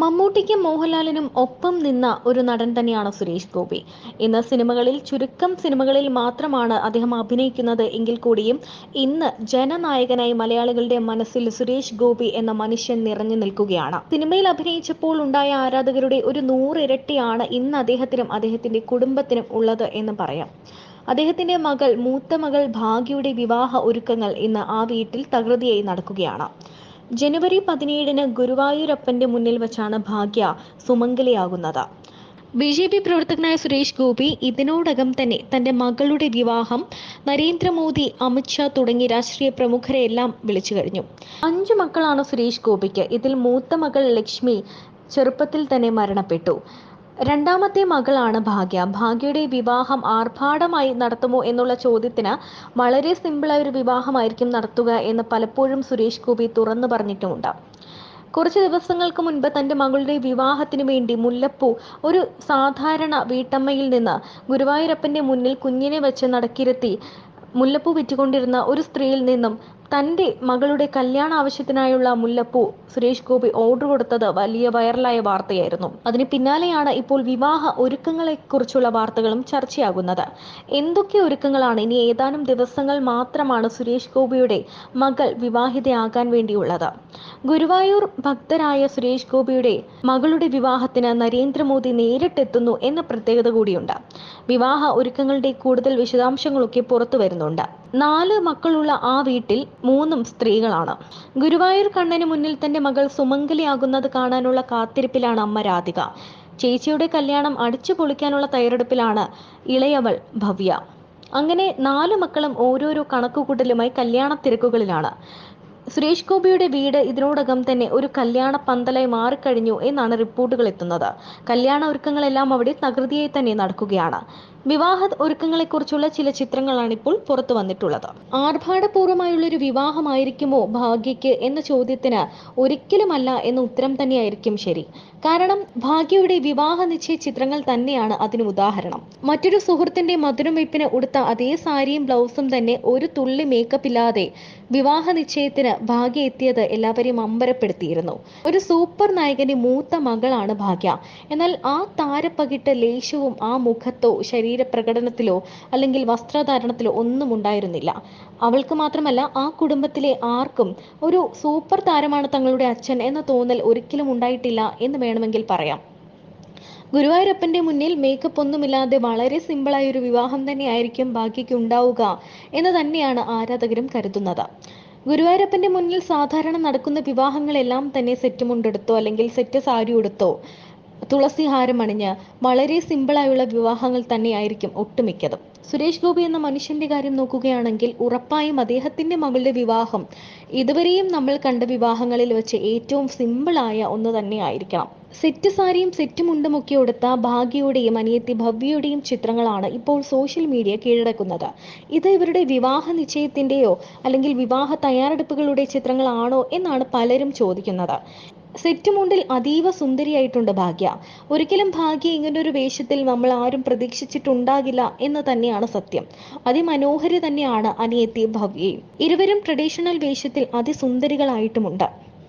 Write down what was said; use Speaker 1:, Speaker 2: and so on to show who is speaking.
Speaker 1: മമ്മൂട്ടിക്കും മോഹൻലാലിനും ഒപ്പം നിന്ന ഒരു നടൻ തന്നെയാണ് സുരേഷ് ഗോപി. ഇന്ന് സിനിമകളിൽ ചുരുക്കം സിനിമകളിൽ മാത്രമാണ് അദ്ദേഹം അഭിനയിക്കുന്നത് എങ്കിൽ കൂടിയും ഇന്ന് ജനനായകനായി മലയാളികളുടെ മനസ്സിൽ സുരേഷ് ഗോപി എന്ന മനുഷ്യൻ നിറഞ്ഞു നിൽക്കുകയാണ്. സിനിമയിൽ അഭിനയിച്ചപ്പോൾ ഉണ്ടായ ആരാധകരുടെ ഒരു നൂറിരട്ടിയാണ് ഇന്ന് അദ്ദേഹത്തിനും അദ്ദേഹത്തിന്റെ കുടുംബത്തിനും ഉള്ളത് എന്ന് പറയാം. അദ്ദേഹത്തിന്റെ മകൾ മൂത്ത മകൾ ഭാഗ്യയുടെ വിവാഹ ഒരുക്കങ്ങൾ ഇന്ന് ആ വീട്ടിൽ തകൃതിയായി നടക്കുകയാണ്. ജനുവരി പതിനേഴിന് ഗുരുവായൂരപ്പന്റെ മുന്നിൽ വെച്ചാണ് ഭാഗ്യ സുമംഗലിയാകുന്നത്. ബി ജെ പി പ്രവർത്തകനായ സുരേഷ് ഗോപി ഇതിനോടകം തന്നെ തന്റെ മകളുടെ വിവാഹം നരേന്ദ്രമോദി അമിത്ഷാ തുടങ്ങി രാഷ്ട്രീയ പ്രമുഖരെ എല്ലാം വിളിച്ചു കഴിഞ്ഞു. അഞ്ചു മക്കളാണ് സുരേഷ് ഗോപിക്ക്. ഇതിൽ മൂത്ത മകൾ ലക്ഷ്മി ചെറുപ്പത്തിൽ തന്നെ മരണപ്പെട്ടു. രണ്ടാമത്തെ മകളാണ് ഭാഗ്യ. ഭാഗ്യയുടെ വിവാഹം ആർഭാടമായി നടത്തുമോ എന്നുള്ള ചോദ്യത്തിന് വളരെ സിമ്പിളായ ഒരു വിവാഹമായിരിക്കും നടത്തുക എന്ന് പലപ്പോഴും സുരേഷ് ഗോപി തുറന്നു പറഞ്ഞിട്ടുമുണ്ട്. കുറച്ച് ദിവസങ്ങൾക്ക് മുൻപ് തന്റെ മകളുടെ വിവാഹത്തിന് വേണ്ടി മുല്ലപ്പൂ ഒരു സാധാരണ വീട്ടമ്മയിൽ നിന്ന് ഗുരുവായൂരപ്പന്റെ മുന്നിൽ കുഞ്ഞിനെ വെച്ച് നടക്കിരുത്തി മുല്ലപ്പൂ വിറ്റുകൊണ്ടിരുന്ന ഒരു സ്ത്രീയിൽ നിന്നും തന്റെ മകളുടെ കല്യാണ ആവശ്യത്തിനായുള്ള മുല്ലപ്പൂ സുരേഷ് ഗോപി ഓർഡർ കൊടുത്തത് വലിയ വൈറലായ വാർത്തയായിരുന്നു. അതിന് പിന്നാലെയാണ് ഇപ്പോൾ വിവാഹ ഒരുക്കങ്ങളെ കുറിച്ചുള്ള വാർത്തകളും ചർച്ചയാകുന്നത്. എന്തൊക്കെ ഒരുക്കങ്ങളാണ്? ഇനി ഏതാനും ദിവസങ്ങൾ മാത്രമാണ് സുരേഷ് ഗോപിയുടെ മകൾ വിവാഹിതയാകാൻ വേണ്ടിയുള്ളത്. ഗുരുവായൂർ ഭക്തരായ സുരേഷ് ഗോപിയുടെ മകളുടെ വിവാഹത്തിന് നരേന്ദ്രമോദി നേരിട്ടെത്തുന്നു എന്ന പ്രത്യേകത കൂടിയുണ്ട്. വിവാഹ ഒരുക്കങ്ങളുടെ കൂടുതൽ വിശദാംശങ്ങളൊക്കെ പുറത്തു വരുന്നുണ്ട് നാല് മക്കളുള്ള ആ വീട്ടിൽ മൂന്നും സ്ത്രീകളാണ്. ഗുരുവായൂർ കണ്ണന് മുന്നിൽ തന്റെ മകൾ സുമംഗലിയാകുന്നത് കാണാനുള്ള കാത്തിരിപ്പിലാണ് അമ്മ രാധിക. ചേച്ചിയുടെ കല്യാണം അടിച്ചു പൊളിക്കാനുള്ള തയ്യാറെടുപ്പിലാണ് ഇളയവൾ ഭവ്യ. അങ്ങനെ നാല് മക്കളും ഓരോരോ കണക്കുകൂട്ടലുമായി കല്യാണ തിരക്കുകളിലാണ്. സുരേഷ് ഗോപിയുടെ വീട് ഇതിനോടകം തന്നെ ഒരു കല്യാണ പന്തലായി മാറിക്കഴിഞ്ഞു എന്നാണ് റിപ്പോർട്ടുകൾ എത്തുന്നത്. കല്യാണ ഒരുക്കങ്ങളെല്ലാം അവിടെ തകൃതിയായി തന്നെ നടക്കുകയാണ്. വിവാഹ ഒരുക്കങ്ങളെക്കുറിച്ചുള്ള ചില ചിത്രങ്ങളാണ് ഇപ്പോൾ പുറത്തു വന്നിട്ടുള്ളത്. ആർഭാടപൂർവമായുള്ള ഒരു വിവാഹമായിരിക്കുമോ ഭാഗ്യയ്ക്ക് എന്ന ചോദ്യത്തിന് ഒരിക്കലുമല്ല എന്ന ഉത്തരം തന്നെയായിരിക്കും ശരി. കാരണം ഭാഗ്യയുടെ വിവാഹ നിശ്ചയ ചിത്രങ്ങൾ തന്നെയാണ് അതിന് ഉദാഹരണം. മറ്റൊരു സുഹൃത്തിന്റെ മധുരം വെപ്പിന് ഉടുത്ത അതേ സാരിയും ബ്ലൗസും തന്നെ ഒരു തുള്ളി മേക്കപ്പ് ഇല്ലാതെ വിവാഹ നിശ്ചയത്തിന് ഭാഗ്യ എത്തിയത് എല്ലാവരെയും അമ്പരപ്പെടുത്തിയിരുന്നു. ഒരു സൂപ്പർ നായകന്റെ മൂത്ത മകളാണ് ഭാഗ്യ. എന്നാൽ ആ താരപ്പകിട്ട ലേശവും ആ മുഖത്തോ ശരീരപ്രകടനത്തിലോ അല്ലെങ്കിൽ വസ്ത്രധാരണത്തിലോ ഒന്നും ഉണ്ടായിരുന്നില്ല. അവൾക്ക് മാത്രമല്ല ആ കുടുംബത്തിലെ ആർക്കും ഒരു സൂപ്പർ താരമാണ് തങ്ങളുടെ അച്ഛൻ എന്ന തോന്നൽ ഒരിക്കലും ഉണ്ടായിട്ടില്ല എന്ന് വേണമെങ്കിൽ പറയാം. ഗുരുവായൂരപ്പന്റെ മുന്നിൽ മേക്കപ്പ് ഒന്നുമില്ലാതെ വളരെ സിമ്പിളായ ഒരു വിവാഹം തന്നെയായിരിക്കും ഭാഗ്യയ്ക്ക് ഉണ്ടാവുക എന്ന് തന്നെയാണ് ആരാധകരും കരുതുന്നത്. ഗുരുവായൂരപ്പന്റെ മുന്നിൽ സാധാരണ നടക്കുന്ന വിവാഹങ്ങളെല്ലാം തന്നെ സെറ്റ് മുണ്ടെടുത്തോ അല്ലെങ്കിൽ സെറ്റ് സാരി ഉടുത്തോ തുളസി ഹാരം അണിഞ്ഞ് വളരെ സിമ്പിളായുള്ള വിവാഹങ്ങൾ തന്നെയായിരിക്കും ഒട്ടുമിക്കതും. സുരേഷ് ഗോപി എന്ന മനുഷ്യന്റെ കാര്യം നോക്കുകയാണെങ്കിൽ ഉറപ്പായും അദ്ദേഹത്തിന്റെ മകളുടെ വിവാഹം ഇതുവരെയും നമ്മൾ കണ്ട വിവാഹങ്ങളിൽ വെച്ച് ഏറ്റവും സിമ്പിളായ ഒന്ന് തന്നെയായിരിക്കണം. സെറ്റ് സാരിയും സെറ്റ് മുണ്ടുമൊക്കെ ഉടുത്ത ഭാഗ്യയുടെയും അനിയത്തി ഭവ്യയുടെയും ചിത്രങ്ങളാണ് ഇപ്പോൾ സോഷ്യൽ മീഡിയ കീഴടക്കുന്നത്. ഇത് ഇവരുടെ വിവാഹ നിശ്ചയത്തിന്റെയോ അല്ലെങ്കിൽ വിവാഹ തയ്യാറെടുപ്പുകളുടെ ചിത്രങ്ങളാണോ എന്നാണ് പലരും ചോദിക്കുന്നത്. സെറ്റ് മുണ്ടിൽ അതീവ സുന്ദരിയായിട്ടുണ്ട് ഭാഗ്യ. ഒരിക്കലും ഭാഗ്യ ഇങ്ങനൊരു വേഷത്തിൽ നമ്മൾ ആരും പ്രതീക്ഷിച്ചിട്ടുണ്ടാകില്ല എന്ന് തന്നെയാണ് സത്യം. അതിമനോഹരി തന്നെയാണ് അനിയത്തി ഭവ്യയും. ഇരുവരും ട്രഡീഷണൽ വേഷത്തിൽ അതിസുന്ദരികളായിട്ടുമുണ്ട്.